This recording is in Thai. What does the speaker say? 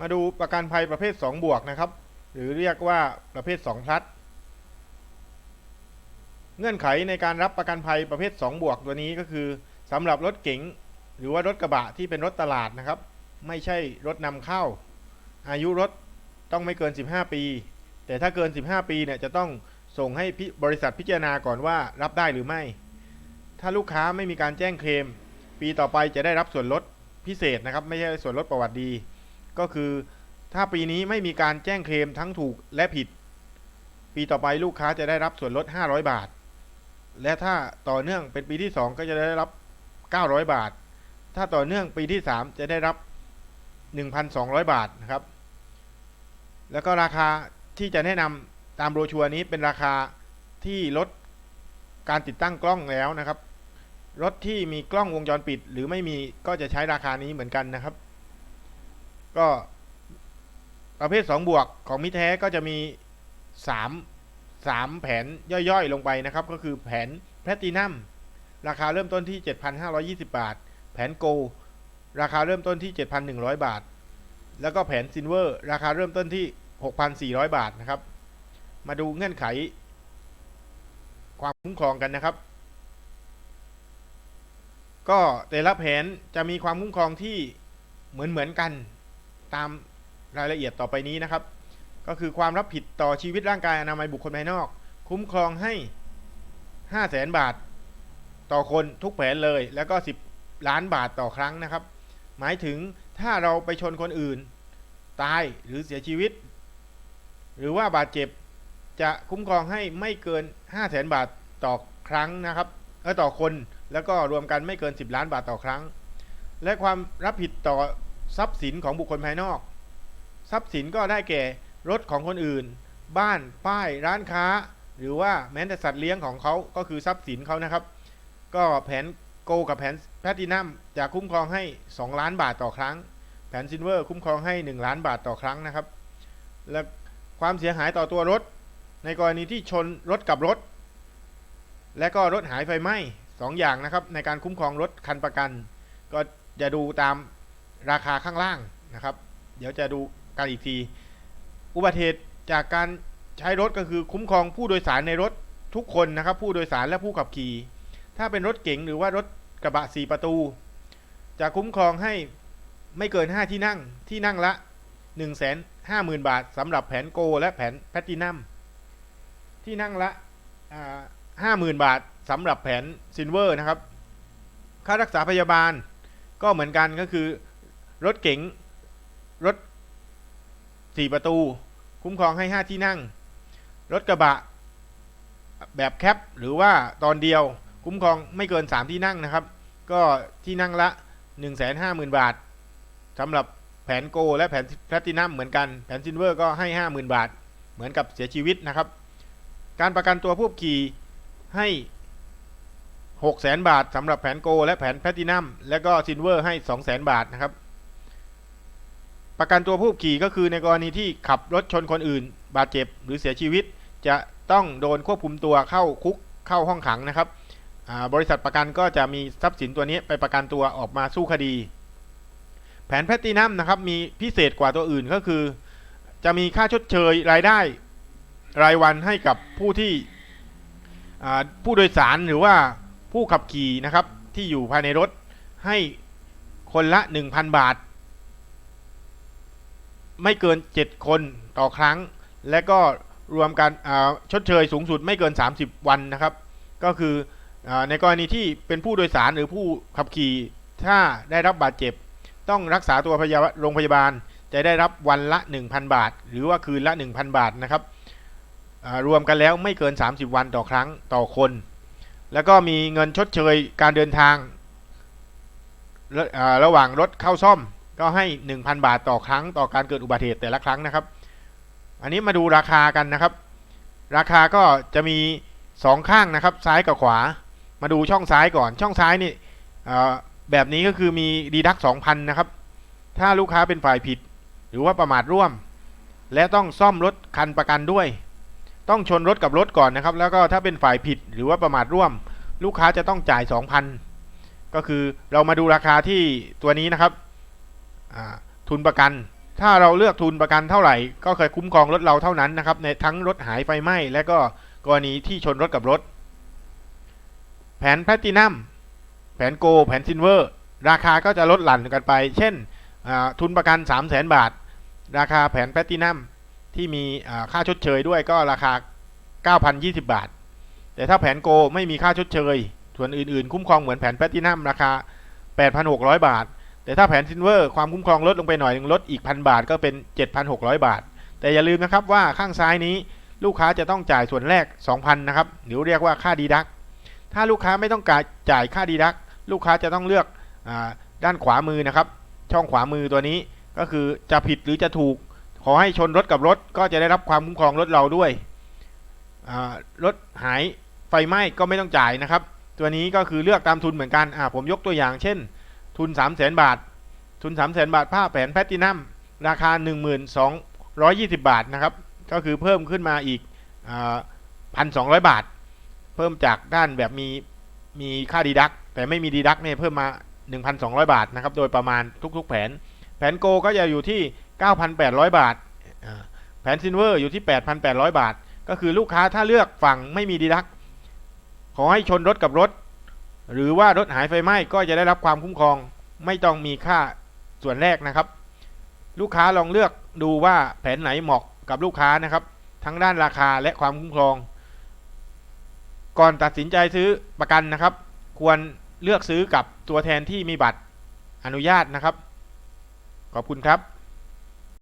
มาดูประกันภัยประเภท 2 บวกนะครับ หรือเรียกว่าประเภท2 plus เงื่อนไขในการรับประกันภัยประเภท 2 บวกตัวนี้ก็คือสำหรับรถเก๋งหรือว่ารถกระบะที่เป็นรถตลาดนะครับ ไม่ใช่รถนำเข้า อายุรถต้องไม่เกิน 15 ปี แต่ถ้าเกิน 15 ปีเนี่ยจะต้องส่งให้บริษัทพิจารณาก่อนว่ารับได้หรือไม่ ถ้าลูกค้าไม่มีการแจ้งเคลม ปีต่อไปจะได้รับส่วนลดพิเศษนะครับ ไม่ใช่ส่วนลดประวัติดี ก็คือถ้าปีนี้ไม่มีการแจ้งเคลมทั้งถูกและผิด ปีต่อไปลูกค้าจะได้รับส่วนลด 500 บาท และถ้าต่อเนื่องเป็นปีที่ 2 ก็จะได้รับ 900 บาท ถ้าต่อเนื่องปีที่ 3 จะได้รับ 1,200 บาทนะครับ แล้วก็ราคาที่จะแนะนำตามโบรชัวร์นี้เป็นราคาที่ลดการติดตั้งกล้องแล้วนะครับ รถที่มีกล้องวงจรปิด หรือไม่มีก็จะใช้ราคานี้เหมือนกันนะครับ ก็ประเภท 2 บวกของมิแท้ก็จะมี 3 3 แผนย่อยๆ ลงไปนะครับ ก็คือแผนแพลตินัมราคาเริ่มต้นที่ 7,520 บาท แผนโกลราคาเริ่มต้นที่ 7,100 บาท แล้วก็แผนซินเวอร์ราคาเริ่มต้นที่ 6,400 บาทนะครับ มาดูเงื่อนไข ความคุ้มครองกันนะครับ ก็แต่ละแผนจะมีความคุ้มครองที่เหมือนเหมือนกัน ตามรายละเอียดต่อไปนี้นะครับ ก็คือความรับผิดต่อชีวิตร่างกายอนามัยบุคคลภายนอก คุ้มครองให้ 5 0 0แสนบาท ต่อคนทุกแผนเลย แล้วก็ 10 ล้านบาทต่อครั้งนะครับ หมายถึงถ้าเราไปชนคนอื่น ตายหรือเสียชีวิต หรือว่าบาดเจ็บจะคุ้มครองให้ไม่เกิน 5 0 0แสนบาทต่อครั้งนะครับเออต่อคนแล้วก็รวมกันไม่เกิน 10 ล้านบาทต่อครั้ง และความรับผิดต่อ ทรัพย์สินของบุคคลภายนอก ทรัพย์สินก็ได้แก่รถของคนอื่น บ้านป้ายร้านค้า หรือว่าแม้แต่สัตว์เลี้ยงของเขาก็คือทรัพย์สินเขานะครับ ก็แผนโกกับแผนแพลตินัมจะคุ้มครองให้ 2 ล้านบาทต่อครั้ง แผนซินเวอร์คุ้มครองให้ 1 ล้านบาทต่อครั้งนะครับ และความเสียหายต่อตัวรถ ในกรณีที่ชนรถกับรถ และก็รถหายไฟไหม้สออย่างนะครับ ในการคุ้มครองรถคันประกัน ก็จะดูตาม ราคาข้างล่างนะครับ เดี๋ยวจะดูกันอีกที อุบัติเหตุจากการใช้รถก็คือคุ้มครองผู้โดยสารในรถทุกคนนะครับ ผู้โดยสารและผู้ขับขี่ ถ้าเป็นรถเก๋งหรือว่ารถกระบะสี่ประตู จะคุ้มครองให้ไม่เกิน 5 ที่นั่งที่นั่งละ 1 5 0 0 0 0 บาทสำหรับแผนโกและแผนแพลตินัมที่นั่งละห้าหมื่นบาทสำหรับแผนซินเวอร์นะครับ ค่ารักษาพยาบาลก็เหมือนกันก็คือ รถเก๋งรถสี่ประตู คุ้มครองให้5ที่นั่ง รถกระบะ แบบแคปหรือว่าตอนเดียว คุ้มครองไม่เกิน3ที่นั่งนะครับ ก็ที่นั่งละ150,000บาทสำหรับแผนโกและแผนแพลตินัมเหมือนกันแผนซินเวอร์ก็ให้50,000บาท เหมือนกับเสียชีวิตนะครับ การประกันตัวผู้ขี่ให้6 0 0 0 0บาทสำหรับแผนโกและแผนแพลตินัมและก็ซินเวอร์ให้200,000บาทนะครับ ประกันตัวผู้ขี่ก็คือในกรณีที่ขับรถชนคนอื่น บาดเจ็บหรือเสียชีวิต จะต้องโดนควบคุมตัวเข้าคุกเข้าห้องขังนะครับบริษัทประกันก็จะมีทรัพย์สินตัวนี้ไปประกันตัวออกมาสู้คดี แผนแพลตินัมนะครับมีพิเศษกว่าตัวอื่นก็คือ จะมีค่าชดเชยรายได้รายวันให้กับผู้ที่ผู้โดยสารหรือว่าผู้ขับขี่นะครับที่อยู่ภายในรถให้คนละ 1,000 บาท ไม่เกิน 7 คนต่อครั้ง และก็รวมกันชดเชยสูงสุดไม่เกิน 30 วันนะครับ ก็คืออในกรณีที่เป็นผู้โดยสารหรือผู้ขับขี่ถ้าได้รับบาดเจ็บ ต้องรักษาตัวพยาโรงพยาบาลจะได้รับวันละ 1,000 บาท หรือว่าคืนละ 1,000 บาทนะครับรวมกันแล้วไม่เกิน 30 วันต่อครั้งต่อคน แล้วก็มีเงินชดเชยการเดินทางระระหว่างรถเข้าซ่อม ก็ให้ 1,000 บาทต่อครั้งต่อการเกิดอุบัติเหตุแต่ละครั้งนะครับ อันนี้มาดูราคากันนะครับ ราคาก็จะมี 2 ข้างนะครับ ซ้ายกับขวา มาดูช่องซ้ายก่อน ช่องซ้ายนี่แบบนี้ก็คือมีดีดัก2,000นะครับ ถ้าลูกค้าเป็นฝ่ายผิด หรือว่าประมาทร่วม และต้องซ่อมรถคันประกันด้วย ต้องชนรถกับรถก่อนนะครับ แล้วก็ถ้าเป็นฝ่ายผิดหรือว่าประมาทร่วม ลูกค้าจะต้องจ่าย 2,000 ก็คือเรามาดูราคาที่ตัวนี้นะครับ ทุนประกัน ถ้าเราเลือกทุนประกันเท่าไหร่ ก็เคยคุ้มครองรถเราเท่านั้นนะครับในทั้งรถหายไฟไหม้และก็กรณีที่ชนรถกับรถ แผนแพลตินัมแผนโกแผนซิลเวอร์ ราคาก็จะลดหลั่นกันไป เช่นทุนประกัน 3 0 0 0 0 0 บาท ราคาแผนแพลตินัมที่มีค่าชดเชยด้วยก็ราคา 9,020 บาท แต่ถ้าแผนโกไม่มีค่าชดเชย ส่วนอื่นๆ คุ้มครองเหมือนแผนแพลตินัมราคา 8,600 บาท แต่ถ้าแผนซิลเวอร์ความคุ้มครองลดลงไปหน่อยนึงลดอีกพันบาทก็เป็น 7,600 บาท แต่อย่าลืมนะครับว่าข้างซ้ายนี้ลูกค้าจะต้องจ่ายส่วนแรก 2,000นะครับหรือเรียกว่าค่าดีดัก ถ้าลูกค้าไม่ต้องการจ่ายค่าดีดัก ลูกค้าจะต้องเลือกอด้านขวามือนะครับ ช่องขวามือตัวนี้ก็คือจะผิดหรือจะถูก ขอให้ชนรถกับรถก็จะได้รับความคุ้มครองรถเราด้วยรถหายไฟไหม้ก็ไม่ต้องจ่ายนะครับ ตัวนี้ก็คือเลือกตามทุนเหมือนกันผมยกตัวอย่างเช่น ทุน 3 0 0 0 0 0 บาท ทุน 3 0 0 0 0 0บาท ผ้าแผนแพลตินัมราคา 1220 บาทนะครับ ก็คือเพิ่มขึ้นมาอีกพันสองร้อบาท เพิ่มจากด้านแบบมีมีค่าดีดัก แต่ไม่มีดีดักเนี่ยเพิ่มมา 1,200 บาทนะครับ โดยประมาณทุกๆ แผน แผนโกก็จะอยู่ที่ 9,800 บาทอ่าแผนซินเวอร์อยู่ที่ 8,800 บาท ก็คือลูกค้าถ้าเลือกฝั่งไม่มีดีดัก ขอให้ชนรถกับรถ หรือว่ารถหายไฟไหม้ก็จะได้รับความคุ้มครอง ไม่ต้องมีค่าส่วนแรกนะครับ ลูกค้าลองเลือกดูว่าแผนไหนเหมาะกับลูกค้านะครับ ทั้งด้านราคาและความคุ้มครอง ก่อนตัดสินใจซื้อประกันนะครับ ควรเลือกซื้อกับตัวแทนที่มีบัตรอนุญาตนะครับ ขอบคุณครับ